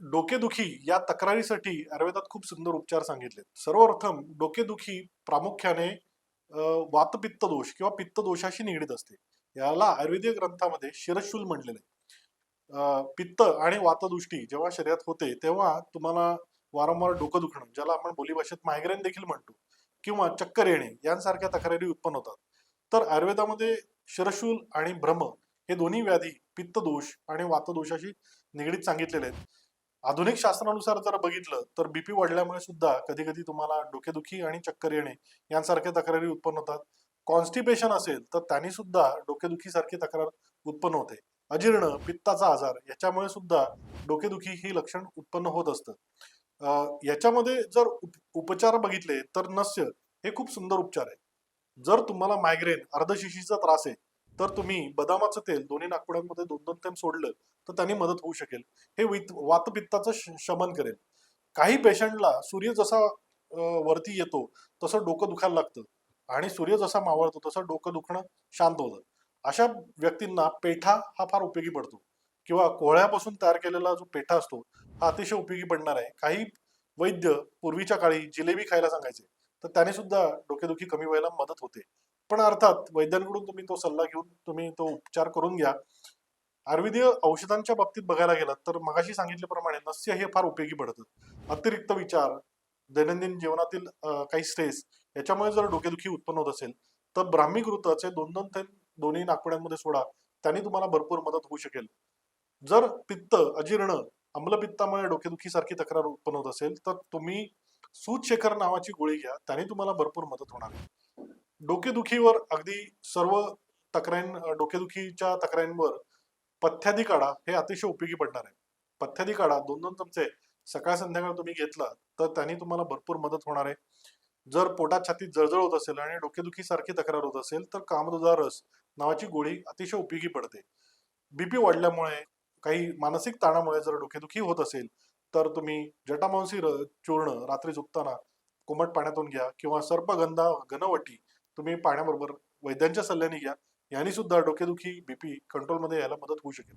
डोकेदुखी या तक्रारीसाठी आयुर्वेदात खूप सुंदर उपचार सांगितलेत. सर्वप्रथम डोकेदुखी प्रामुख्याने वातपित्त दोष किंवा पित्त दोषाशी निगडीत असते. याला आयुर्वेदीय ग्रंथामध्ये शिरशूल म्हटलेलं आहे. पित्त आणि वातदृष्टी जेव्हा शरीरात होते तेव्हा तुम्हाला वारंवार डोकं दुखणं ज्याला आपण बोलीभाषेत मायग्रेन देखील म्हणतो किंवा चक्कर येणे यांसारख्या तक्रारी उत्पन्न होतात. तर आयुर्वेदामध्ये शिरशूल आणि भ्रम हे दोन्ही व्याधी पित्त दोष आणि वातदोषाशी निगडीत सांगितलेले आहेत. आधुनिक शास्त्रानुसार जर बघितलं तर बीपी वाढल्यामुळे सुद्धा कधी कधी तुम्हाला डोकेदुखी आणि चक्कर येणे यांसारख्या तक्रारी उत्पन्न होतात. कॉन्स्टिपेशन असेल तर त्यांनी सुद्धा डोकेदुखी सारखी तक्रार उत्पन्न होते. अजीर्ण पित्ताचा आजार याच्यामुळे सुद्धा डोकेदुखी ही लक्षण उत्पन्न होत असतं. याच्यामध्ये जर उप- उपचार बघितले तर नस्य हे खूप सुंदर उपचार आहे. जर तुम्हाला मायग्रेन अर्धशिशीचा त्रास आहे तर तुम्ही बदामाचं तेल दोन्ही नागपुड्यांमध्ये दोन दोन टाइम सोडलं तर त्यांनी मदत होऊ शकेल. हे वातपित्ताचं शमन करेल. काही पेशंटला सूर्य जसा वरती येतो तसं डोकं दुखायला लागतं. आणि सूर्य जसा मावळतो तसं डोकं दुखणं शांत होतं. अशा व्यक्तींना पेठा हा फार उपयोगी पडतो. किंवा कोहळ्यापासून तयार केलेला जो पेठा असतो हा अतिशय उपयोगी पडणार आहे. काही वैद्य पूर्वीच्या काळी जिलेबी खायला सांगायचे. तर त्याने सुद्धा डोकेदुखी कमी व्हायला मदत होते. पण अर्थात वैद्यांकडून तुम्ही तो सल्ला घेऊन तुम्ही तो उपचार करून घ्या. आयुर्वेदीय औषधांच्या बाबतीत बघायला गेलात तर मगाशी सांगितल्याप्रमाणे नस्य हे फार उपयोगी पडतं. अतिरिक्त विचार दैनंदिन जीवनातील काही स्ट्रेस याच्यामुळे जर डोकेदुखी उत्पन्न होत असेल तर ब्राह्मी घृताचे दोन दोन थेंब दोन्ही नागपुड्यांमध्ये सोडा. त्यांनी तुम्हाला भरपूर मदत होऊ शकेल. जर पित्त अजीर्ण आम्लपित्तामुळे डोकेदुखी सारखी तक्रार उत्पन्न होत असेल तर तुम्ही सूतशेखर नावाची गोळी घ्या त्याने तुम्हाला भरपूर मदत होणार आहे. डोकेदुखीवर अगदी सर्व तक्रारीं डोकेदुखीच्या तक्रारींवर पथ्यादी काढा हे अतिशय उपयोगी पडणार आहे. पथ्यादी काढा दोन दोन चमचे सकाळ संध्याकाळ तुम्ही घेतला तर त्यांनी तुम्हाला भरपूर मदत होणार आहे. जर पोटात छातीत जळजळ होत असेल आणि डोकेदुखी सारखी तक्रार होत असेल तर कामदुधा रस नावाची गोळी अतिशय उपयोगी पडते. बीपी वाढल्यामुळे काही मानसिक ताणामुळे जर डोकेदुखी होत असेल तर तुम्ही जटामांसी चूर्ण रात्री झोपताना कोमट पाण्यातून घ्या किंवा सर्पगंधा घनवटी तुम्ही पाण्याबरोबर वैद्यांच्या सल्ल्याने घ्या. यांनी सुद्धा डोकेदुखी बीपी कंट्रोलमध्ये यायला मदत होऊ शकेल.